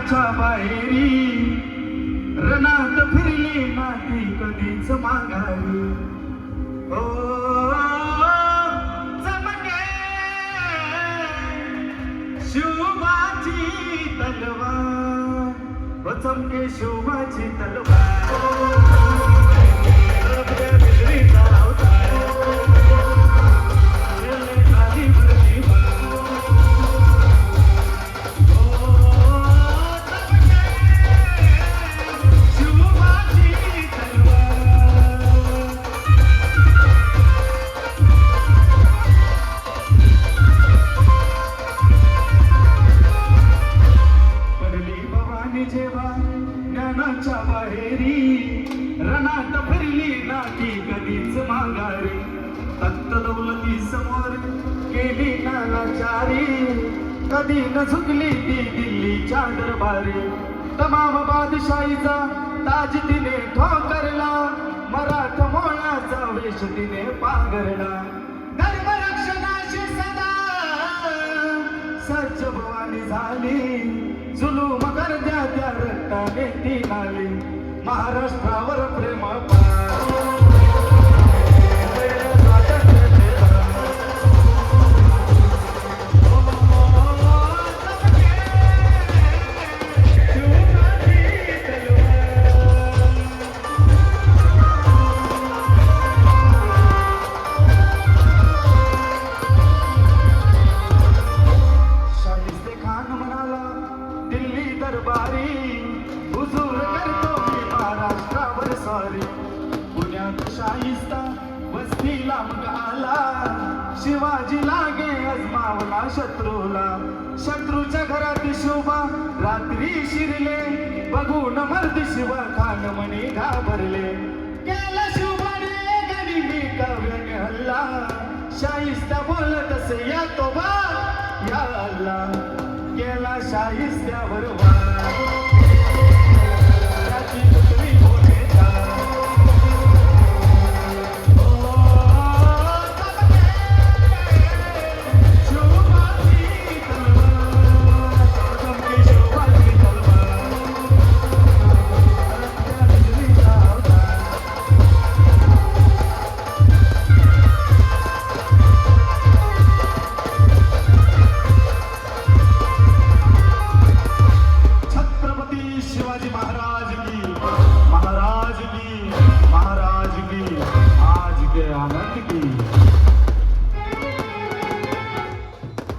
घराच्या बाहेरी. रणात फिरली नाही कधीच माघारी. ओ चमके शिवबाची तलवार. चमके शिवबाची तलवार. रणाच्या बाहेरी रणात फिरली नाती कधीच माघारी. तत्त दौलती समोर केली नानाचारी. कधी न झुकली ती दिल्लीच्या दरबारी. तमाम बादशाहीचा ताज तिने ठोकरला. मराठ मोळाचा वेश तिने पांघरला. धर्मरक्षणाशी सदा सज्ज भवानी झाली. जुलूम करद्या त्या रक्ताने महाराष्ट्रावर प्रेम दरबारी. पुण्यात शाहिस्ता वस्तीला मग आला. शिवाजी लागे अजमावला शत्रूला. शत्रूच्या घरात शोभा रात्री शिरले. बघून मर्द शिवा खान म्हणे घाबरले. केला शिवबाने गनिमी काव्याने हल्ला. शाहिस्ता बोलत असे या तो बा या अल्ला. केला शाहिस्त्यावर वा महाराज की महाराज की महाराज की आज के आनंद की।